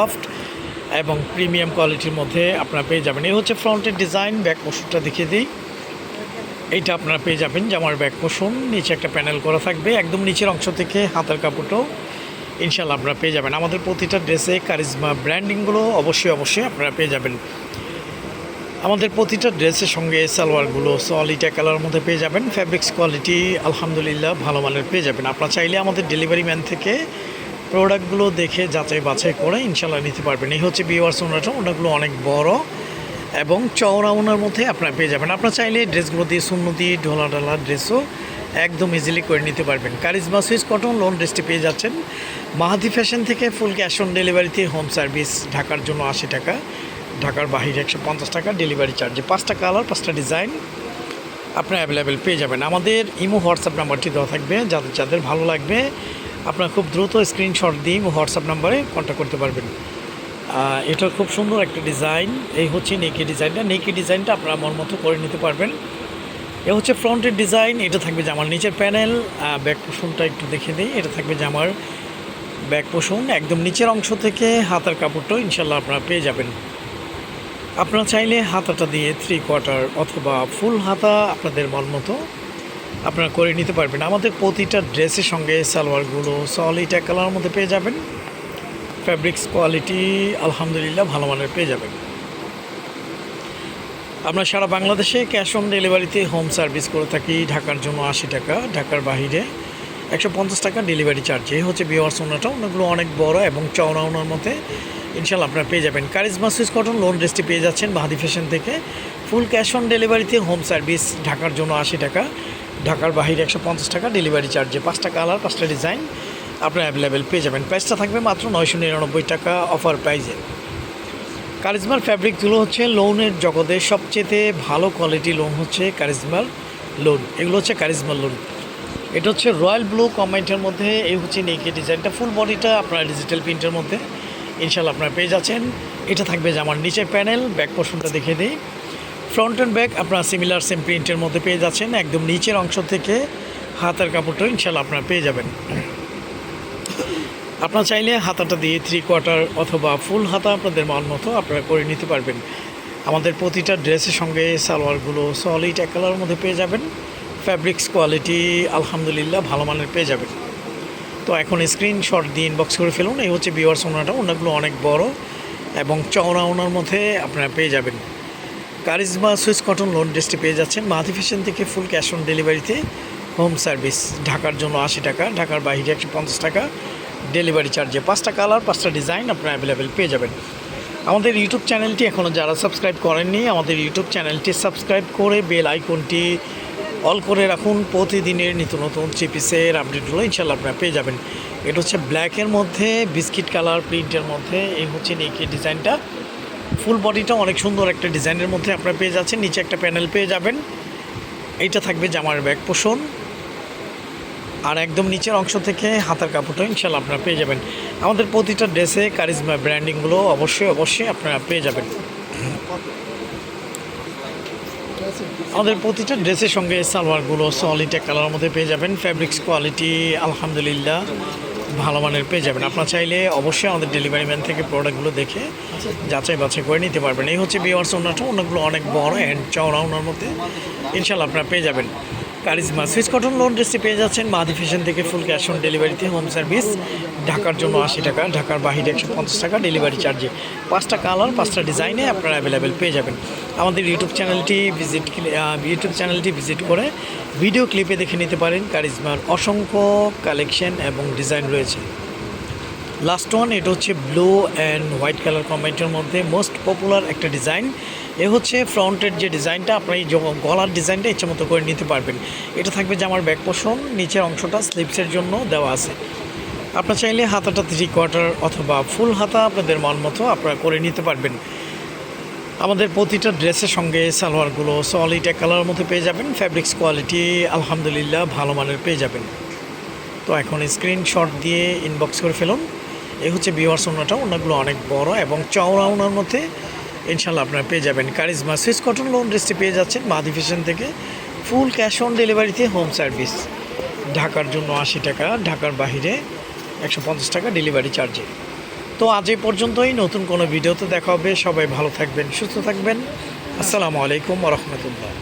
Soft এবং premium কোয়ালিটির মধ্যে আপনারা পেয়ে যাবেন। এই হচ্ছে ফ্রন্টের ডিজাইন ব্যাক পোষণটা দেখিয়ে দিই। এইটা আপনারা পেয়ে যাবেন জামার ব্যাক পোষণ নিচে একটা প্যানেল করা থাকবে। একদম নিচের অংশ থেকে হাতের কাপড়টাও ইনশাল্লাহ আপনারা পেয়ে যাবেন। আমাদের প্রতিটা ড্রেসে কারিজমা ব্র্যান্ডিংগুলো অবশ্যই অবশ্যই আপনারা পেয়ে যাবেন। আমাদের প্রতিটা ড্রেসের সঙ্গে সালোয়ারগুলো সলিটা কালার মধ্যে পেয়ে যাবেন। ফ্যাব্রিক্স কোয়ালিটি আলহামদুলিল্লাহ, ভালো মানের পেয়ে যাবেন। আপনারা চাইলে আমাদের ডেলিভারি ম্যান থেকে প্রোডাক্টগুলো দেখে, যাচাই বাছাই করে ইনশাল্লাহ নিতে পারবেন। এই হচ্ছে বিওয়ার্স ওনারটা ওনাগুলো অনেক বড় এবং চওড়া ওনার মধ্যে আপনারা পেয়ে যাবেন। আপনারা চাইলে ড্রেসগুলো দিয়ে দিয়ে ঢোলা ঢালা ড্রেসও একদম ইজিলি করে নিতে পারবেন। কারিজমা, সুইস কটন লোন ড্রেসটি পেয়ে যাচ্ছেন। মাহাদি ফ্যাশন থেকে ফুল ক্যাশ অন ডেলিভারিতে হোম সার্ভিস, ঢাকার জন্য আশি টাকা, ঢাকার বাহিরে একশো পঞ্চাশ টাকা ডেলিভারি চার্জে। পাঁচটা কালার, পাঁচটা ডিজাইন আপনারা অ্যাভেলেবেল পেয়ে যাবেন। আমাদের ইমো, হোয়াটসঅ্যাপ নাম্বারটি দেওয়া থাকবে। যাদের যাদের ভালো লাগবে আপনারা খুব দ্রুত স্ক্রিনশট দিয়ে হোয়াটসঅ্যাপ নাম্বারে কন্ট্যাক্ট করতে পারবেন। আহ, এটা খুব সুন্দর একটা ডিজাইন এই হচ্ছে নেকি ডিজাইনটা নেকি ডিজাইনটা আপনারা মন মতো করে নিতে পারবেন। এ হচ্ছে ফ্রন্টের ডিজাইন এটা থাকবে জামার নিচের প্যানেল ব্যাক পোষণটা একটু দেখে দিই। এটা থাকবে জামার ব্যাক পোষণ একদম নিচের অংশ থেকে হাতার কাপড়টাও ইনশাল্লাহ আপনারা পেয়ে যাবেন। আপনারা চাইলে হাতাটা দিয়ে থ্রি কোয়ার্টার অথবা ফুল হাতা আপনাদের মন মতো আপনারা করে নিতে পারবেন। আমাদের প্রতিটা ড্রেসের সঙ্গে সালোয়ারগুলো সলিড এক কালারের মধ্যে পেয়ে যাবেন। ফ্যাব্রিক্স কোয়ালিটি আলহামদুলিল্লাহ ভালো মানের পেয়ে যাবেন। আমরা সারা বাংলাদেশে ক্যাশ অন ডেলিভারিতে হোম সার্ভিস করে থাকি। ঢাকার জন্য আশি টাকা, ঢাকার বাহিরে একশো পঞ্চাশ টাকা ডেলিভারি চার্জ এই হচ্ছে বিওয়ার্স ওনাটা ওনাগুলো অনেক বড় এবং চওড়া ওনার মধ্যে ইনশাল্লাহ আপনারা পেয়ে যাবেন। কারিজমা সুইস কটন লোন ড্রেসটি পেয়ে যাচ্ছেন বাহাদি ফ্যাশন থেকে। ফুল ক্যাশ অন ডেলিভারিতে হোম সার্ভিস ঢাকার জন্য আশি টাকা। ঢাকার বাহিরে একশো পঞ্চাশ টাকা ডেলিভারি চার্জে পাঁচটা কালার পাঁচটা ডিজাইন আপনারা অ্যাভেলেবেল পেয়ে যাবেন। প্রাইসটা থাকবে মাত্র নয়শো নিরানব্বই টাকা অফার প্রাইজে কারিজমার ফ্যাব্রিকগুলো হচ্ছে লোনের জগতে সবচেয়ে ভালো কোয়ালিটি লোন হচ্ছে কারিজমার লোন এগুলো হচ্ছে কারিজমার লোন এটা হচ্ছে রয়্যাল ব্লু কমেন্টের মধ্যে, এই হচ্ছে নেকি ডিজাইনটা ফুল বডিটা আপনার ডিজিটাল প্রিন্টের মধ্যে ইনশাল্লাহ আপনারা পেয়ে যাচ্ছেন। এটা থাকবে যে আমার নিচের প্যানেল ব্যাক পোর্শনটা দেখে দিই। ফ্রন্ট অ্যান্ড ব্যাক আপনারা সিমিলার সেম প্রিন্টের মধ্যে পেয়ে যাচ্ছেন। একদম নিচের অংশ থেকে হাতের কাপড়টা ইনশাল্লাহ আপনারা পেয়ে যাবেন। আপনারা চাইলে হাতাটা দিয়ে থ্রি কোয়ার্টার অথবা ফুল হাতা আপনাদের মান মতো আপনারা করে নিতে পারবেন। আমাদের প্রতিটা ড্রেসের সঙ্গে সালোয়ারগুলো সলিড এক কালারের মধ্যে পেয়ে যাবেন। ফ্যাব্রিক্স কোয়ালিটি আলহামদুলিল্লাহ ভালো মানের পেয়ে যাবেন। তো এখন স্ক্রিনশট দিয়ে ইনবক্স করে ফেলুন। এই হচ্ছে বিওয়ার্স ওনাটা। ওনাগুলো অনেক বড় এবং চওড়া ওনার মধ্যে আপনারা পেয়ে যাবেন। কারিজমা সুইস কটন লোন ড্রেসটি পেয়ে যাচ্ছেন। মাহাতি ফ্যাশন থেকে ফুল ক্যাশ অন ডেলিভারিতে হোম সার্ভিস ঢাকার জন্য আশি টাকা, ঢাকার বাইরে একশো পঞ্চাশ টাকা। ডেলিভারি চার্জে পাঁচটা কালার পাঁচটা ডিজাইন আপনারা অ্যাভেলেবেল পেয়ে যাবেন। আমাদের ইউটিউব চ্যানেলটি এখনও যারা সাবস্ক্রাইব করেননি, আমাদের ইউটিউব চ্যানেলটি সাবস্ক্রাইব করে বেল আইকনটি অল করে রাখুন। প্রতিদিনের নিত্য নতুন চিপিসের আপডেটগুলো ইনশাল্লাহ আপনারা পেয়ে যাবেন। এটা হচ্ছে ব্ল্যাকের মধ্যে বিস্কিট কালার প্রিন্টের মধ্যে, এই হচ্ছে নেকি ডিজাইনটা ফুল বডিটা অনেক সুন্দর একটা ডিজাইনের মধ্যে আপনারা পেয়ে যাচ্ছেন। নিচে একটা প্যানেল পেয়ে যাবেন। এইটা থাকবে জামার ব্যাক পোষণ। আর একদম নিচের অংশ থেকে হাতার কাপড়টা ইনশাল্লাহ আপনারা পেয়ে যাবেন। আমাদের প্রতিটা ড্রেসে কারিজমা ব্র্যান্ডিংগুলো অবশ্যই অবশ্যই আপনারা পেয়ে যাবেন। আমাদের প্রতিটা ড্রেসের সঙ্গে সালোয়ারগুলো সলিড এক কালারের মধ্যে পেয়ে যাবেন। ফ্যাব্রিক্স কোয়ালিটি আলহামদুলিল্লাহ। ভালো মানের পেয়ে যাবেন। আপনার চাইলে অবশ্যই আমাদের ডেলিভারি ম্যান থেকে প্রোডাক্টগুলো দেখে যাচাই বাছাই করে নিতে পারবেন। এই হচ্ছে বিওয়ার্স ওনাটা ওনাগুলো অনেক বড় অ্যান্ড চওড়া ওনার মধ্যে। ইনশাল্লাহ আপনারা পেয়ে যাবেন। কারিজমা সুইচ কটন লোন ড্রেসটি পেয়ে যাচ্ছেন। মাদি ফ্যাশন থেকে ফুল ক্যাশ অন ডেলিভারিতে হোম সার্ভিস ঢাকার জন্য আশি টাকা, ঢাকার বাহিরে একশো পঞ্চাশ টাকা ডেলিভারি চার্জে পাঁচটা কালার পাঁচটা ডিজাইনে আপনারা অ্যাভেলেবেল পেয়ে যাবেন। আমাদের ইউটিউব চ্যানেলটি ভিজিট ইউটিউব চ্যানেলটি ভিজিট করে ভিডিও ক্লিপে দেখে নিতে পারেন। কারিজমার অসংখ্য কালেকশন এবং ডিজাইন রয়েছে। লাস্ট ওয়ান এটা হচ্ছে ব্লু অ্যান্ড হোয়াইট কালার কম্বাইন্টের মধ্যে মোস্ট পপুলার একটা ডিজাইন এ হচ্ছে ফ্রন্টের যে ডিজাইনটা আপনার এই গলার ডিজাইনটা ইচ্ছে মতো করে নিতে পারবেন। এটা থাকবে যে আমার ব্যাক পোষণ নিচের অংশটা স্লিপসের জন্য দেওয়া আছে। আপনার চাইলে হাতাটা থ্রি কোয়ার্টার অথবা ফুল হাতা আপনাদের মন মতো আপনারা করে নিতে পারবেন। আমাদের প্রতিটা ড্রেসের সঙ্গে সালোয়ারগুলো সলিড এক কালারের মধ্যে পেয়ে যাবেন। ফ্যাব্রিক্স কোয়ালিটি আলহামদুলিল্লাহ ভালো মানের পেয়ে যাবেন। তো এখন স্ক্রিনশট দিয়ে ইনবক্স করে ফেলুন। এই হচ্ছে বিওয়ার্স ওনাটা ওনাগুলো অনেক বড় এবং চওড়া ওনার মধ্যে ইনশাল্লাহ আপনারা পেয়ে যাবেন কারিজমা সুইস কটন লোন ড্রেসটি পেয়ে যাচ্ছেন মাদি ফ্যাশন থেকে ফুল ক্যাশ অন ডেলিভারিতে হোম সার্ভিস ঢাকার জন্য আশি টাকা, ঢাকার বাহিরে একশো পঞ্চাশ টাকা ডেলিভারি চার্জে তো আজ এই পর্যন্তই, নতুন কোনো ভিডিওতে দেখা হবে। সবাই ভালো থাকবেন, সুস্থ থাকবেন। আসসালামু আলাইকুম রহমতুল্লাহ।